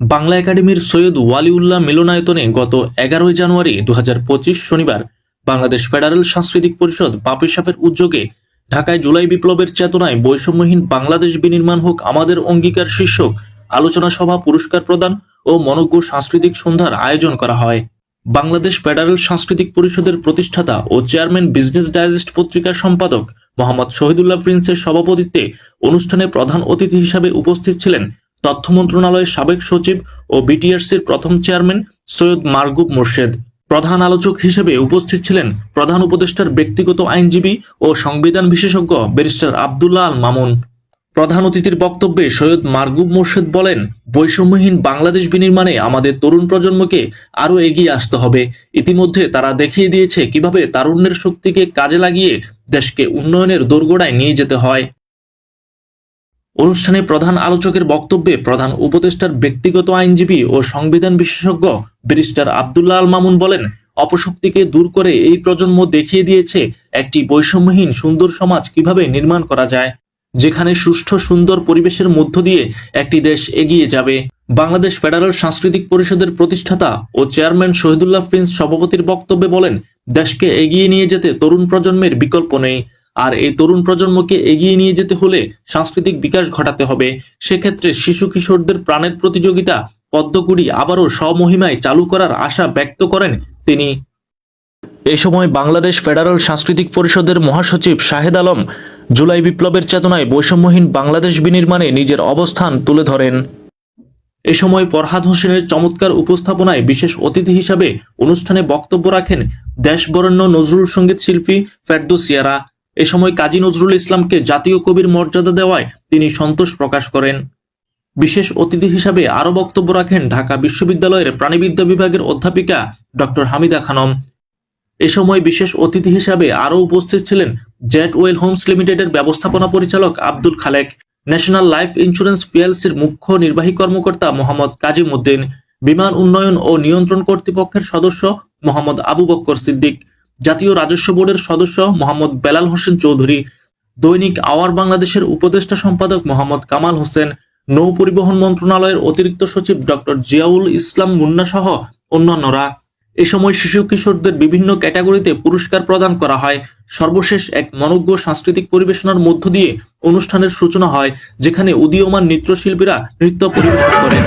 বাংলা একাডেমির সৈয়দ ওয়ালিউল্লাহ মিলনায়তনে গত এগারোই জানুয়ারি দু হাজার পঁচিশ শনিবার বাংলাদেশ ফেডারেল সাংস্কৃতিক পরিষদ বাপি সাহের উদ্যোগে ঢাকায় জুলাই বিপ্লবের চেতনায় বৈষম্যহীন বাংলাদেশ বিনির্মাণ হোক আমাদের অঙ্গীকার শীর্ষক আলোচনা সভা পুরস্কার প্রদান ও মনজ্ঞ সাংস্কৃতিক সন্ধ্যার আয়োজন করা হয়। বাংলাদেশ ফেডারেল সাংস্কৃতিক পরিষদের প্রতিষ্ঠাতা ও চেয়ারম্যান বিজনেস ডাইজেস্ট পত্রিকার সম্পাদক মোহাম্মদ শহীদুল্লাহ প্রিন্সের সভাপতিত্বে অনুষ্ঠানে প্রধান অতিথি হিসাবে উপস্থিত ছিলেন তথ্য মন্ত্রণালয়ের সাবেক সচিব ও বিটিআরসির প্রথম চেয়ারম্যান সৈয়দ মারগুব মোর্শেদ। প্রধান আলোচক হিসেবে উপস্থিত ছিলেন প্রধান উপদেষ্টার ব্যক্তিগত আইনজীবী ও সংবিধান বিশেষজ্ঞ ব্যারিস্টার আবদুল্লাহ আল মামুন। প্রধান অতিথির বক্তব্যে সৈয়দ মারগুব মোর্শেদ বলেন, বৈষম্যহীন বাংলাদেশ বিনির্মাণে আমাদের তরুণ প্রজন্মকে আরও এগিয়ে আসতে হবে। ইতিমধ্যে তারা দেখিয়ে দিয়েছে কীভাবে তারুণ্যের শক্তিকে কাজে লাগিয়ে দেশকে উন্নয়নের দোরগোড়ায় নিয়ে যেতে হয়। অনুষ্ঠানে প্রধান আলোচকের বক্তব্যে প্রধান উপদেষ্টার ব্যক্তিগত আইনজীবী ও সংবিধান বিশেষজ্ঞ ব্যারিস্টার আবদুল্লাহ আল মামুন বলেন, অপশক্তিকে দূর করে এই প্রজন্ম দেখিয়ে দিয়েছে একটি বৈষম্যহীন সুন্দর সমাজ কীভাবে নির্মাণ করা যায়, যেখানে সুষ্ঠু সুন্দর পরিবেশের মধ্য দিয়ে একটি দেশ এগিয়ে যাবে। বাংলাদেশ ফেডারেল সাংস্কৃতিক পরিষদের প্রতিষ্ঠাতা ও চেয়ারম্যান শহীদুল্লাহ প্রিন্স সভাপতির বক্তব্যে বলেন, দেশকে এগিয়ে নিয়ে যেতে তরুণ প্রজন্মের বিকল্প নেই। আর এই তরুণ প্রজন্মকে এগিয়ে নিয়ে যেতে হলে সাংস্কৃতিক বিকাশ ঘটাতে হবে। সেক্ষেত্রে শিশু কিশোরদের প্রাণের প্রতিযোগিতা পদ্মকুড়ি আবারও স্বমহিমায় চালু করার আশা ব্যক্ত করেন তিনি। এ সময় বাংলাদেশ ফেডারেল সাংস্কৃতিক পরিষদের মহাসচিব শাহেদ আলম জুলাই বিপ্লবের চেতনায় বৈষম্যহীন বাংলাদেশ বিনির্মাণে নিজের অবস্থান তুলে ধরেন। এ সময় ফরহাদ হোসেনের চমৎকার উপস্থাপনায় বিশেষ অতিথি হিসাবে অনুষ্ঠানে বক্তব্য রাখেন দেশবরেণ্য নজরুল সংগীত শিল্পী ফেরদৌস সিয়ারা। এ সময় কাজী নজরুল ইসলামকে জাতীয় কবির মর্যাদা দেওয়ায় তিনি সন্তোষ প্রকাশ করেন। বিশেষ অতিথি হিসাবে আরও বক্তব্য রাখেন ঢাকা বিশ্ববিদ্যালয়ের প্রাণীবিদ্যা বিভাগের অধ্যাপিকা ডক্টর হামিদা খানম। এ সময় বিশেষ অতিথি হিসাবে আরও উপস্থিত ছিলেন জেট ওয়েল হোমস লিমিটেডের ব্যবস্থাপনা পরিচালক Abdul Khalek, national life insurance পিএলসির মুখ্য নির্বাহী কর্মকর্তা মোহাম্মদ কাজিম উদ্দিন, বিমান উন্নয়ন ও নিয়ন্ত্রণ কর্তৃপক্ষের সদস্য মোহাম্মদ আবু বক্কর সিদ্দিক। জাতীয় রাজস্ব বোর্ডের সদস্য মোহাম্মদ বেলাল হোসেন চৌধুরী, দৈনিক আওয়ার বাংলাদেশের উপদেষ্টা সম্পাদক মোহাম্মদ কামাল হোসেন, নৌ পরিবহন মন্ত্রণালয়ের অতিরিক্ত সচিব ডক্টর জিয়াউল ইসলাম মুন্না সহ অন্যান্যরা। এ সময় শিশু কিশোরদের বিভিন্ন ক্যাটাগরিতে পুরস্কার প্রদান করা হয়। সর্বশেষ এক মনজ্ঞ সাংস্কৃতিক পরিবেশনার মধ্য দিয়ে অনুষ্ঠানের সূচনা হয়, যেখানে উদীয়মান নৃত্যশিল্পীরা নৃত্য পরিবেশন করেন।